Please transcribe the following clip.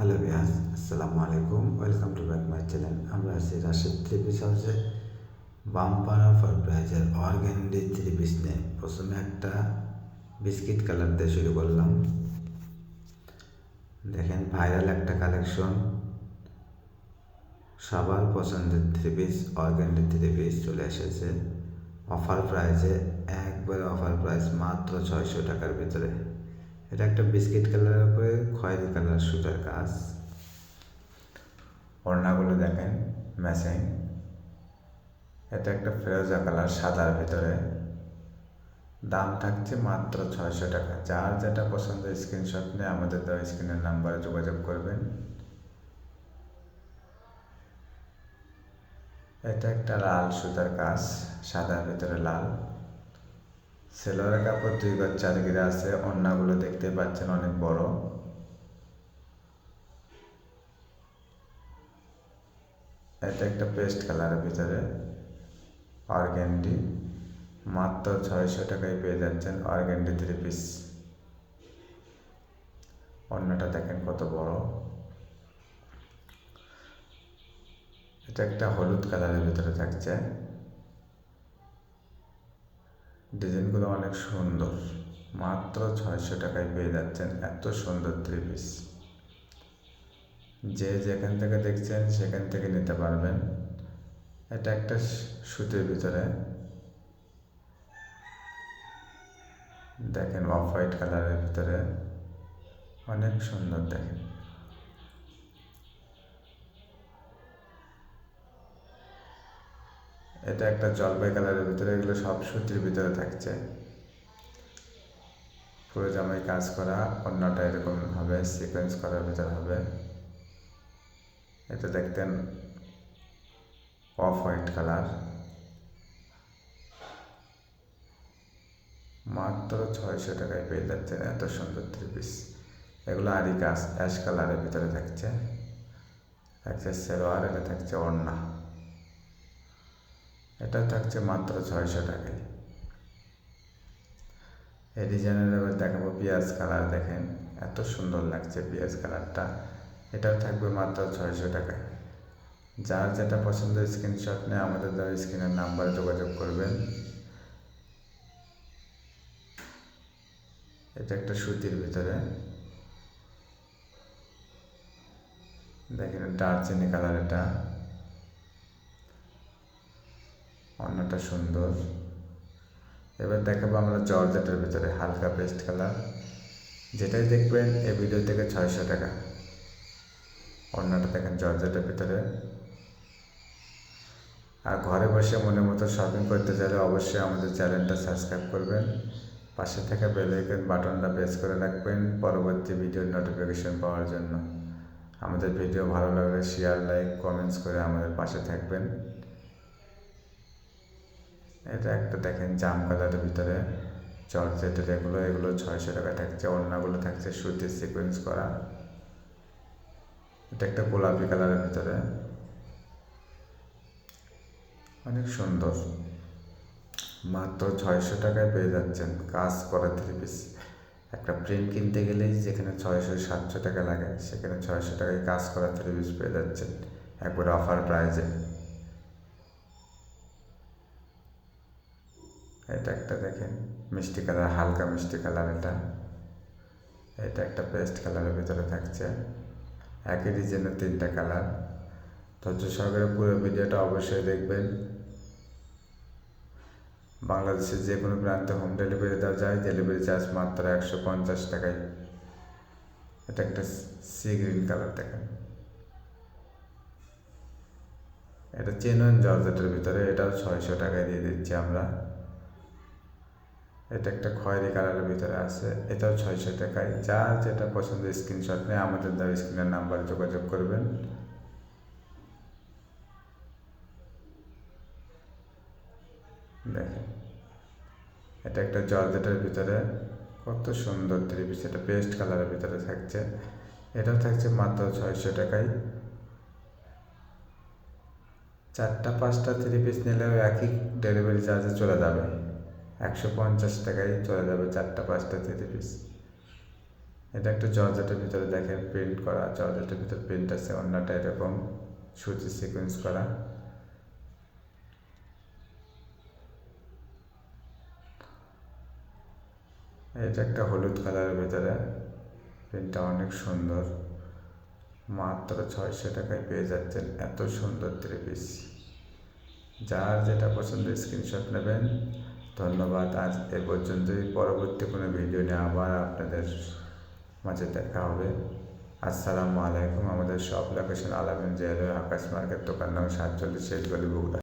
Hello বিহাস আসসালামু আলাইকুম welcome to back my channel আমরা আছি রাশিদ থ্রি পিস হাউসে বাম্পার অফার প্রাইজের অর্গ্যান্ডি থ্রি পিস নিয়ে। প্রথমে একটা বিস্কিট কালার দিয়ে শুরু করলাম। দেখেন ভাইরাল একটা কালেকশন সবার পছন্দের three piece organdy three piece চলে এসেছে। অফার প্রাইজে একবারে অফার প্রাইস মাত্র ছয়শো টাকার ভিতরে। এটা একটা বিস্কিট কালারের উপরে, খয়েরি কালার সুতার কাজ। ওড়নাগুলো দেখেন ম্যাচিং এটা একটা ফেরোজা কালার, সাদার ভিতরে। দাম থাকছে মাত্র ছয়শো টাকা। যার যেটা পছন্দ স্ক্রিনশট নিয়ে আমাদের দেওয়া স্ক্রিনের নাম্বারে যোগাযোগ করবেন। এটা একটা লাল সুতার কাজ, সাদার ভিতরে লাল। সেলোয়ারের কাপড় দুই গজ চার গিরা আছে, অন্যগুলো দেখতে পাচ্ছেন অনেক বড়। এটা একটা পেস্ট কালারের ভিতরে অর্গ্যান্ডি মাত্র ছয়শো টাকায় পেয়ে যাচ্ছেন অর্গ্যান্ডি থ্রি পিস অন্যটা দেখেন কত বড়। এটা একটা হলুদ কালারের ভিতরে থাকছে। ডিজাইনগুলো অনেক সুন্দর। মাত্র ছয়শো টাকায় পেয়ে যাচ্ছেন এত সুন্দর থ্রি পিস যে যেখান থেকে দেখছেন সেখান থেকে নিতে পারবেন। এটা একটা সুতির ভিতরে। দেখেন অফ হোয়াইট কালারের ভিতরে। অনেক সুন্দর দেখেন। এটা একটা জলপাই কালারের ভিতরে, এগুলো সব সুতির ভিতরে থাকছে। পুরো জামাই কাজ করা অন্যটা এরকম হবে সিকোয়েন্স করার ভিতরে হবে। এটা দেখতেন অফ হোয়াইট কালার মাত্র ছয়শো টাকায় পেয়ে যাচ্ছেন, এত সুন্দর থ্রি পিস এগুলো আরই কাজ অ্যাশ কালারের ভিতরে থাকছে। থাকছে সেলোয়ার, এটা থাকছে ওড়না। এটা থাকছে মাত্র ছয়শো টাকায় এই ডিজাইনের এবার দেখাবো পেঁয়াজ কালার, দেখেন এত সুন্দর লাগছে পেঁয়াজ কালারটা। এটাও থাকবে মাত্র ছয়শো টাকায় যার যেটা পছন্দ স্ক্রিনশট নিয়ে আমাদের দ্বারা স্ক্রিনের নাম্বারে যোগাযোগ করবেন। এটা একটা সুতির ভিতরে। দেখেন দারচিনি কালার এটা। অন্যটা সুন্দর। এবার দেখাবো আমরা জর্জেটের ভিতরে হালকা পেস্ট কালার, যেটাই দেখবেন এই ভিডিও থেকে ছয়শো টাকা। অন্যটা দেখেন জর্জেটের ভিতরে। আর ঘরে বসে মনের মতো শপিং করতে চাইলে অবশ্যই আমাদের চ্যানেলটা সাবস্ক্রাইব করবেন। পাশে থাকা বেল আইকন বাটনটা প্রেস করে রাখবেন পরবর্তী ভিডিওর নোটিফিকেশন পাওয়ার জন্য। আমাদের ভিডিও ভালো লাগলে শেয়ার লাইক কমেন্টস করে আমাদের পাশে থাকবেন। এটা একটা দেখেন জাম কালারের ভিতরে জর্জেটের এগুলো এগুলো ছয়শো টাকা থাকছে। অন্যগুলো থাকছে সুতির সিকোয়েন্স করা। এটা একটা গোলাপি কালারের ভিতরে। অনেক সুন্দর। মাত্র ছয়শো টাকায় পেয়ে যাচ্ছেন কাজ করা থ্রি পিস একটা প্রিন্ট কিনতে গেলেই যেখানে ছয়শো, সাতশো টাকা লাগে, সেখানে ছয়শো টাকায় কাজ করা থ্রি পিস পেয়ে যাচ্ছেন। একবারে অফার প্রাইজে এটা একটা দেখেন, মিষ্টি কালার, হালকা মিষ্টি কালার এটা। এটা একটা পেস্ট কালারের ভিতরে থাকছে। একই ডিজাইনের তিনটা কালার। ধৈর্য সহকারে পুরো ভিডিওটা অবশ্যই দেখবেন। বাংলাদেশের যে কোনো প্রান্তে হোম ডেলিভারি দেওয়া যায় ডেলিভারি চার্জ মাত্র একশো পঞ্চাশ টাকায়। এটা একটা সি গ্রিন কালার দেখেন। এটা চেনন জর্জেটের ভিতরে, এটাও ছয়শো টাকায় দিয়ে দিচ্ছি আমরা। এটা একটা খয়েরি কালারের ভিতরে আছে। এটাও ছয়শো টাকায়। যা যেটা পছন্দ স্ক্রিনশট নিয়ে আমাদের দেওয়া স্ক্রিনের নাম্বারে যোগাযোগ করবেন। দেখেন, এটা একটা জর্জেটের ভিতরে। কত সুন্দর থ্রি পিস, এটা পেস্ট কালারের ভিতরে থাকছে। এটাও থাকছে মাত্র ছয়শো টাকায়। চারটা, পাঁচটা থ্রি পিস নিলেও একই ডেলিভারি চার্জে চলে যাবে। একশো পঞ্চাশ টাকায় চলে যাবে চারটা পাঁচটা থ্রি পিস। এটা একটা জর্জেটের ভিতরে দেখেন প্রিন্ট করা, জর্জেটের ভিতরে প্রিন্ট আছে, অন্যটা এরকম সুতি সিকোয়েন্স করা। এটা একটা হলুদ কালারের ভিতরে প্রিন্টটা অনেক সুন্দর। মাত্র ছয়শো টাকায় পেয়ে যাচ্ছেন এত সুন্দর থ্রি পিস। যার যেটা পছন্দ স্ক্রিনশট নেবেন ধন্যবাদ। আজ এ পর্যন্তই। পরবর্তী কোনো ভিডিও নিয়ে আবার আপনাদের মাঝে দেখা হবে। আসসালামু আলাইকুম। আমাদের সব লোকেশন আলামিন জেলের আকাশ মার্কেট, দোকান নামে সাতচল্লিশ শেষ গলি বগুড়া।